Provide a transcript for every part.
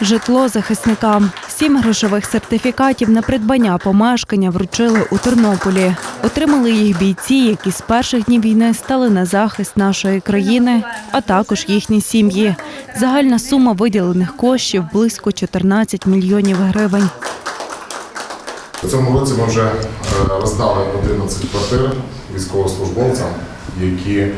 Житло захисникам. Сім грошових сертифікатів на придбання помешкання вручили у Тернополі. Отримали їх бійці, які з перших днів війни стали на захист нашої країни, а також їхні сім'ї. Загальна сума виділених коштів близько 14 мільйонів гривень. У цьому році ми вже е, роздали 11 квартир військовослужбовцям, які е,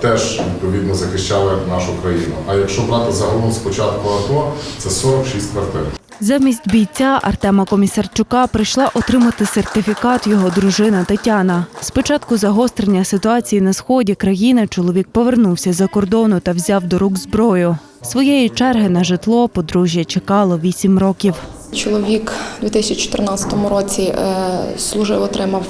теж відповідно захищали нашу країну. А якщо брати загалом з початку АТО, це 46 квартир. Замість бійця Артема Комісарчука прийшла отримати сертифікат його дружина Тетяна. Спочатку загострення ситуації на сході країни чоловік повернувся за кордону та взяв до рук зброю. Своєї черги на житло подружжя чекало вісім років. Чоловік у 2014 році е, служив, отримав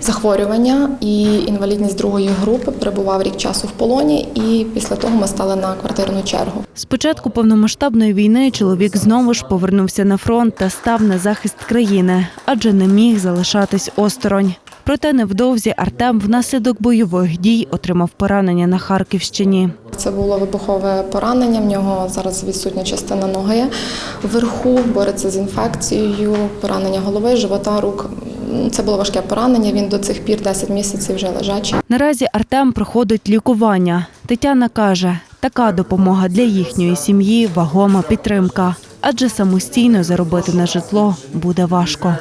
захворювання і інвалідність другої групи, перебував рік часу в полоні, і після того ми стали на квартирну чергу. З початку повномасштабної війни чоловік знову ж повернувся на фронт та став на захист країни, адже не міг залишатись осторонь. Проте невдовзі Артем внаслідок бойових дій отримав поранення на Харківщині. Це було вибухове поранення. В нього зараз відсутня частина ноги вверху, бореться з інфекцією, поранення голови, живота, рук. Це було важке поранення. Він до цих пір 10 місяців вже лежачий. Наразі Артем проходить лікування. Тетяна каже, така допомога для їхньої сім'ї вагома підтримка, адже самостійно заробити на житло буде важко.